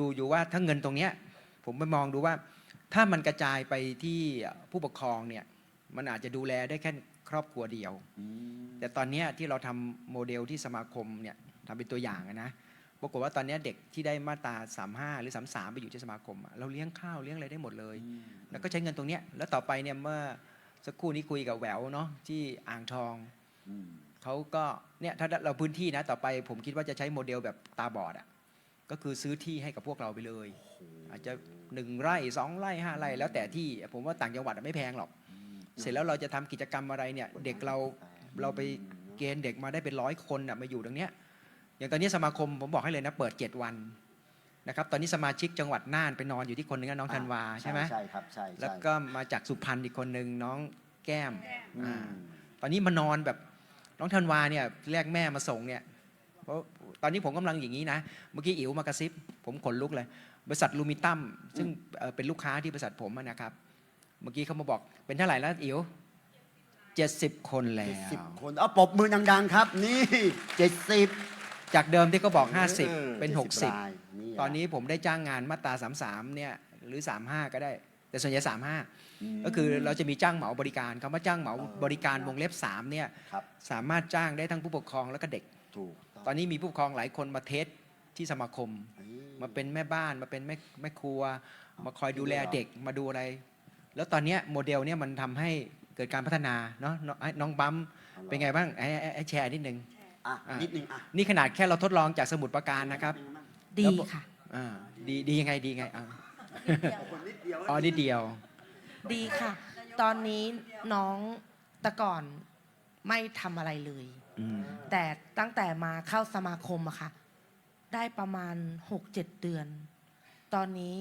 ดูอยู่ว่าถ้าเงินตรงเนี้ยผมไปมองดูว่า ถ้ามันกระจายไปที่ผู้ปกครองเนี่ยมันอาจจะดูแลได้แค่ครอบครัวเดียวอืมแต่ตอนเนี้ยที่เราทำโมเดลที่สมาคมเนี่ยทำเป็นตัวอย่างอะนะปรากฏว่าตอนเนี้ยเด็กที่ได้มาตรา35 หรือ 33 ไปอยู่ที่สมาคมอะเราเลี้ยงข้าวเลี้ยงอะไรได้หมดเลย แล้วก็ใช้เงินตรงเนี้ยแล้วต่อไปเนี่ยเมื่อสักครู่นี้คุยกับแหววเนาะที่อ่างทองอืมเขาก็เนี่ยถ้าเราพื้นที่นะต่อไปผมคิดว่าจะใช้โมเดลแบบตาบอดอะ ก็คือซื้อที่ให้กับพวกเราไปเลย อาจจะหนึ่งไร่สองไร่ห้าไร่แล้วแต่ที่ผมว่าต่างจังหวัดอะไม่แพงหรอก เสร็จแล้วเราจะทำกิจกรรมอะไรเนี่ย เด็กเราเราไปเกณฑ์เด็กมาได้เป็นร้อยคนน่ะมาอยู่ตรงเนี้ยอย่างตอนนี้สมาคมผมบอกให้เลยนะเปิด7วันนะครับตอนนี้สมาชิกจังหวัดน่านไปนอนอยู่ที่คนหนึงนะน้องธันวาใช่ไหมใช่ครับใช่ใช่แล้วก็มาจากสุพรรณอีกคนหนึ่งน้องแก้มอือ่ามตอนนี้มานอนแบบน้องธันวาเนี่ยแรกแม่มาส่งเนี่ยเพราะ ตอนนี้ผมกำลังอย่างนี้นะ เมื่อกี้อิ๋วมากระซิบ ผมขนลุกเลย บริษัทลูมิตัมซึ่งเอ่อเป็นลูกค้าที่บริษัทผมอะนะครับ เมื่อกี้เขามาบอกเป็นเท่าไหร่แล้วอิ๋วเจ็ดสิบคนแล้เจ็ดสิบวคนเอาปรบมือดังๆครับ นี่เจ็ดสิบจากเดิมที่เขาบอก 50 เป็นราย60 ตอนนี้ผมได้จ้างงานมาตรา 33 เนี่ยหรือ 35 ก็ได้ แต่ส่วนใหญ่35 ก็คือเราจะมีจ้างเหมาบริการคำว่าจ้างเหมาบริการวงเล็บ3เนี่ยครับสามารถจ้างได้ทั้งผู้ปกครองแล้วก็เด็กถูก ตอนนี้มีผู้ปกครองหลายคนมาเทสที่สมาคม มาเป็นแม่บ้านมาเป็นแม่แม่ครัว มาคอยดูแลเด็กมาดูอะไร แล้วตอนเนี้ยโมเดลเนี่ยมันทำให้เกิดการพัฒนาเนาะน้องไอ้น้องบัมเป็นไงบ้างไอ้ไอ้ไอ้แชร์นิดนึง อะอะ นิดนึงอะนี่ขนาดแค่เราทดลองจากสมุดประการนะครับดีแล้วบอกค่ะ อ่าดีดียังไงดียังไงอ่าคนนิดเดียวอ๋อนิดเดียว ดีค่ะ ตอนนี้น้องแต่ก่อนไม่ทำอะไรเลยอืม แต่ตั้งแต่มาเข้าสมาคมอะค่ะ ได้ประมาณ6-7เดือน ตอนนี้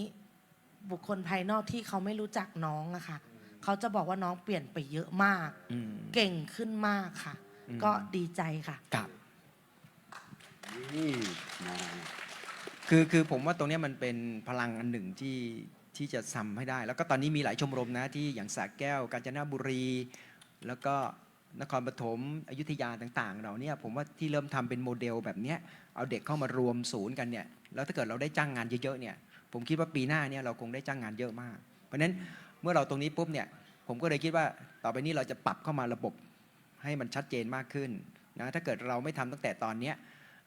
บุคคลภายนอกที่เขาไม่รู้จักน้องอะค่ะ เขาจะบอกว่าน้องเปลี่ยนไปเยอะมากอืมเก่งขึ้นมากค่ะอืมก็ดีใจค่ะกับนี่นะคือคือผมว่าตรงเนี้ยมันเป็นพลังอันหนึ่งที่ที่จะทำให้ได้ แล้วก็ตอนนี้มีหลายชมรมนะที่อย่างสระแก้ว กาญจนบุรี แล้วก็ นครปฐมอยุธยาต่าง ๆ เราเนี่ยผมว่าที่เริ่มทำเป็นโมเดลแบบนี้เอาเด็กเข้ามารวมศูนย์กันเนี่ยแล้วถ้าเกิดเราได้จ้างงานเยอะๆเนี่ยผมคิดว่าปีหน้าเนี่ยเราคงได้จ้างงานเยอะมาก เพราะฉะนั้นเมื่อเราตรงนี้ปุ๊บเนี่ยผมก็เลยคิดว่าต่อไปนี้เราจะปรับเข้ามาระบบให้มันชัดเจนมากขึ้นนะถ้าเกิดเราไม่ทำตั้งแต่ตอนนี้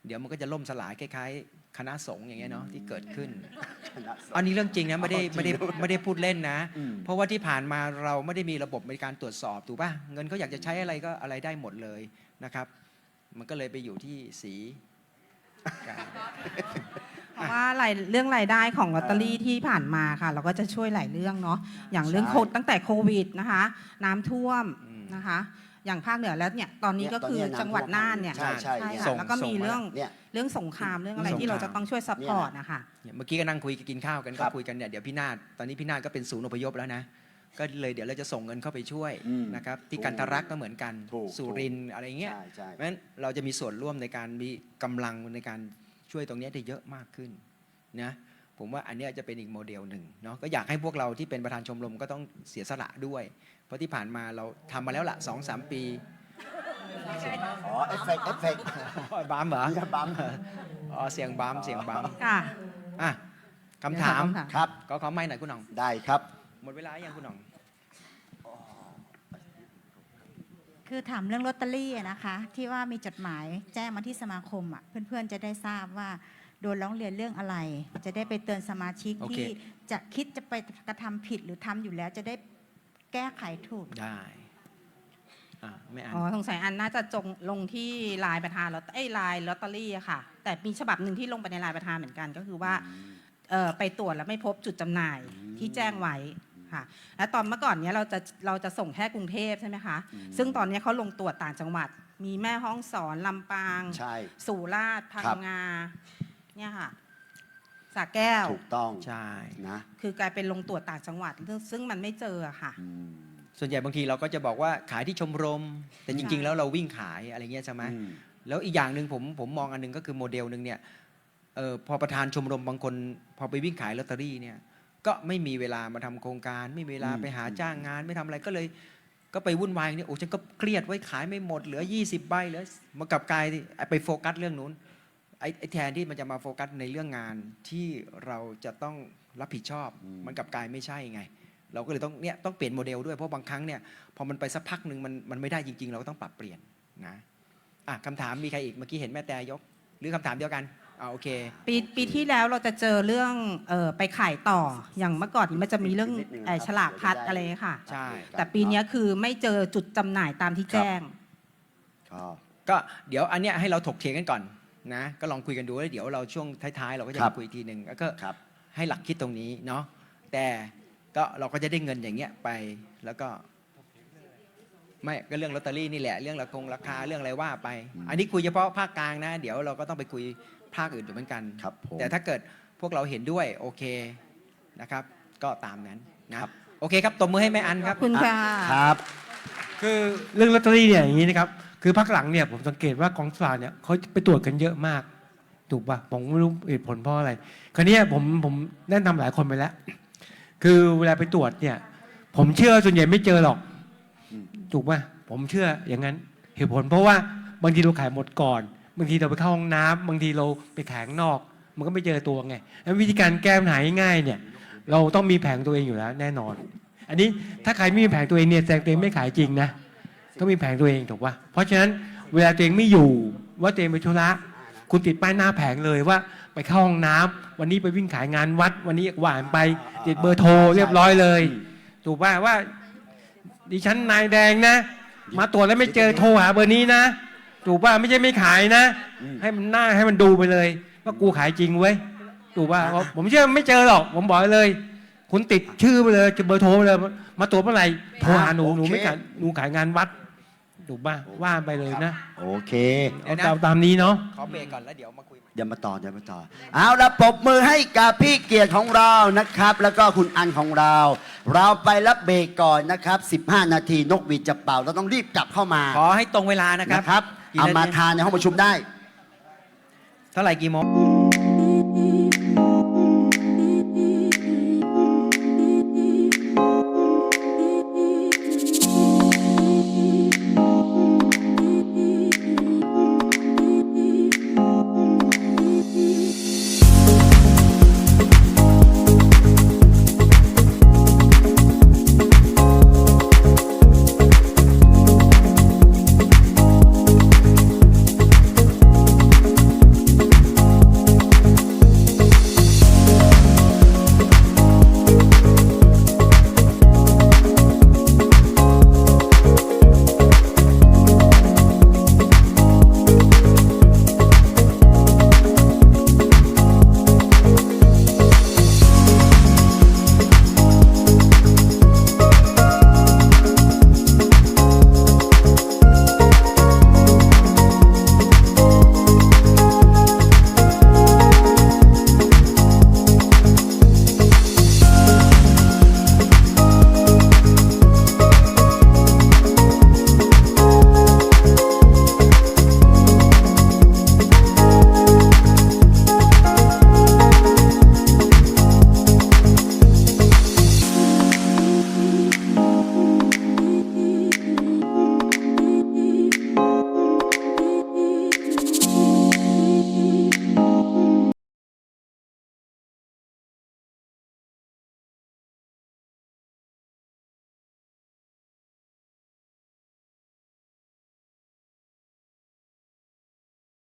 เดี๋ยวมันก็จะล่มสลายคล้ายๆ คณะสงฆ์อย่างเงี้ยเนาะที่เกิดขึ้นคณะสงฆ์อันนี้เรื่องจริงนะไม่ได้อ๋อจริงไม่ได้ไม่ได้พูดเล่นนะอืมเพราะว่าที่ผ่านมาเราไม่ได้มีระบบในการตรวจสอบถูกป่ะเงินเขาอยากจะใช้อะไรก็อะไรได้หมดเลยนะครับ มันก็เลยไปอยู่ที่สีกาเพราะว่ารายเรื่องรายได้ของลอตเตอรี่ที่ผ่านมาค่ะ เราก็จะช่วยหลายเรื่องเนาะอย่างเรื่องใช่โควิดตั้งแต่โควิดนะคะ น้ำท่วมอืมนะคะ อย่างภาคเหนือแล้วเนี่ยตอนนี้ก็คือเนี่ยตอนเนี้ยจังหวัดน่านเนี่ยใช่ใช่เนี่ย ค่ะแล้วก็มีเรื่องเนี่ย เรื่องสงครามเรื่องอะไรสงครามที่เราจะต้องช่วยซัพพอร์ตนะคะ เนี่ยเมื่อกี้ก็นั่งคุยกินข้าวกันคก็รับคุยกันเนี่ยเดี๋ยวพี่นาฏตอนนี้พี่นาฏก็เป็นศูนย์อพยพแล้วนะ ก็เลยเดี๋ยวเราจะส่งเงินเข้าไปช่วยอืมนะครับที่ถูกกันทรักก็เหมือนกันถูกสุรินทร์อะไรเงี้ยใช่ใช่ เพราะฉะนั้นเราจะมีส่วนร่วมในการมีกำลังในการช่วยตรงเนี้ยได้เยอะมากขึ้นนะผมว่าอันเนี้ยจะเป็นอีกโมเดลหนึ่งเนาะก็อยากให้พวกเราที่เป็นประธานชมรมก็ต้องเสียสละด้วยเพ ราะที่ผ่านมาเราทำมาแล้วละสองสามปีอ๋อเอฟเฟกต์เอฟเฟกต์บัมเหรออย่าบัมอ๋อเสียงบัมเสียงบัมค่ะอะคำถามเดี๋ยวครับก็ขอไม่หน่อยคุณหน่องได้ครับ หมดเวลายังคุณหน่อง คือถามเรื่องลอตเตอรี่อะนะคะ ที่ว่ามีจดหมายแจ้งมาที่สมาคมอะเพื่อนๆจะได้ทราบว่าโดนร้องเรียนเรื่องอะไร จะได้ไปเตือนสมาชิกโอเคที่จะคิดจะไปกระทำผิดหรือทำอยู่แล้วจะได้ แก้ไขถูก ได้อะไม่อ่าน อ๋อสงสัยอันน่าจะจงลงที่ลายประธานลอตไอ้ยลายลอตเตอรี่อะค่ะ แต่มีฉบับหนึ่งที่ลงไปในลายประธานเหมือนกันก็คือว่าเอ่อไปตรวจแล้วไม่พบจุดจำหน่ายอืมที่แจ้งไว้ค่ะ และตอนเมื่อก่อนเนี้ยเราจะเราจะส่งแค่กรุงเทพใช่ไหมคะ อืม ซึ่งตอนเนี้ยเขาลงตรวจต่างจังหวัด มีแม่ห้องสอนลำปาง ใช่ สุราษฎร์พังครับงาเนี่ยค่ะ สระแก้ว ถูกต้องใช่ นะคือกลายเป็นลงตรวจต่างจังหวัด ซึ่งซึ่งมันไม่เจออะค่ะ อืมส่วนใหญ่บางทีเราก็จะบอกว่าขายที่ชมรม แต่จริงใช่ๆแล้วเราวิ่งขายอะไรเงี้ยใช่ไหมอืม แล้วอีกอย่างหนึ่งผมผมมองอันหนึงก็คือโมเดลหนึ่งเนี่ยเออพอประธานชมรมบางคน พอไปวิ่งขายลอตเตอรี่เนี่ยก็ไม่มีเวลามาทำโครงการ ไม่มีเวลาอืม ไปหาจ้างงาน ไม่ทำอะไรก็เลย ก็ไปวุ่นวายเนี่ยโอ้ฉันก็เครียดไว้ขายไม่หมดเหลือ 20 ใบเหลือมากลับกลายไปโฟกัสเรื่องนู้น ไอ้ไอ้แทนที่มันจะมาโฟกัสในเรื่องงานที่เราจะต้องรับผิดชอบ อืม มันกลับกลายไม่ใช่ไง เราก็เลยต้องเนี่ยต้องเปลี่ยนโมเดลด้วยเพราะบางครั้งเนี่ยพอมันไปสักพักหนึ่งมันมันไม่ได้จริง ๆ เราก็ต้องปรับเปลี่ยนนะอะคำถามมีใครอีกเมื่อกี้เห็นแม่แต่ยก หรือคำถามเดียวกันอ่าโอเค ปีปีที่แล้วเราจะเจอเรื่องเออไปขายต่ออย่างเมื่อก่อนมันจะมีเรื่องนิดนึงนะครับ เอ่อฉลากพัดอะไรค่ะ ใช่ แต่ปีเนี้ยคือไม่เจอจุดจำหน่ายตามที่แจ้ง ก็ก็เดี๋ยวอันเนี้ยให้เราถกเถียงกันก่อน นะก็ลองคุยกันดูแล้วเดี๋ยวเราช่วงท้ายๆ เราก็จะครัมาบคุยอีกทีหนึ่งแล้วก็ครับให้หลักคิดตรงนี้เนาะแต่ก็เราก็จะได้เงินอย่างเงี้ยไปแล้วก็ไม่ก็เรื่องลอตเตอรี่นี่แหละเรื่องราคงราคาเรื่องอะไรว่าไป อันนี้คุยเฉพาะภาคกลางนะ เดี๋ยวเราก็ต้องไปคุยภาคอื่นอยู่เหมือนกันครับผมแต่ถ้าเกิดพวกเราเห็นด้วยโอเคนะครับ ก็ตามนั้นนะครับโอเคครับตบมือให้แม่อันครับขอบคุณค่ะครับ คือเรื่องลอตเตอรี่เนี่ยอย่างนี้นะครับ คือพักหลังเนี่ยผมสังเกตว่ากองสลากเนี่ยเขาไปตรวจกันเยอะมาก ถูกป่ะผมไม่รู้เหตุผลเพราะอะไร คราวนี้ผมผมแนะนำหลายคนไปแล้ว คือเวลาไปตรวจเนี่ย ผมเชื่อส่วนใหญ่ไม่เจอหรอก ถูกป่ะผมเชื่ออย่างนั้น เหตุผลเพราะว่าบางทีเราขายหมดก่อน บางทีเราไปเข้าห้องน้ำบางทีเราไปขายข้างนอก มันก็ไม่เจอตัวไงแล้ววิธีการแก้ปัญหาง่ายเนี่ย เราต้องมีแผงตัวเองอยู่แล้ว แน่นอน อันนี้ถ้าใครไม่มีแผงตัวเองเนี่ยแสดงตัวเองไม่ขายจริงนะ ต้องมีแผงตัวเองถูกป่ะเพราะฉะนั้นเวลาตัวเองไม่อยู่ว่าตัวเองไปธุระคุณติดป้ายหน้าแผงเลยว่า ไปเข้าห้องน้ำวันนี้ไปวิ่งขายงานวัด วันนี้หวานไปติดเบอร์โทรเรียบร้อยเลย ถูกป่ะว่าดิฉันนายแดงนะ มาตรวจแล้วไม่เจอโทรหาเบอร์นี้นะ ถูกป่ะไม่ใช่ไม่ขายนะ ให้มันหน้าให้มันดูไปเลย ว่ากูขายจริงเว้ยถูกป่ะเพราะผมเชื่อไม่เจอหรอก ผมบอกเลย คุณติดชื่อไปเลยเบอร์โทรไปเลย มาตรวจเมื่อไหร่โทรหาหนูหนูไม่ขายหนูขายงานวัด ถูกป่ะว่าไปเลยนะโอเคเอาตามตามนี้เนาะขอเบรกก่อนแล้วเดี๋ยวมาคุยใหม่ เดี๋ยวมาต่อเดี๋ยวมาต่อ เอาละปรบมือให้กับพี่เกียรติของเรานะครับ แล้วก็คุณอันของเรา เราไปรับเบรกก่อนนะครับ 15 นาทีนกหวีดจะเป่าเราต้องรีบกลับเข้ามาขอให้ตรงเวลานะครับนะครับ กี่เอานทีมาทานในห้องประชุมได้ เท่าไหร่กี่โมง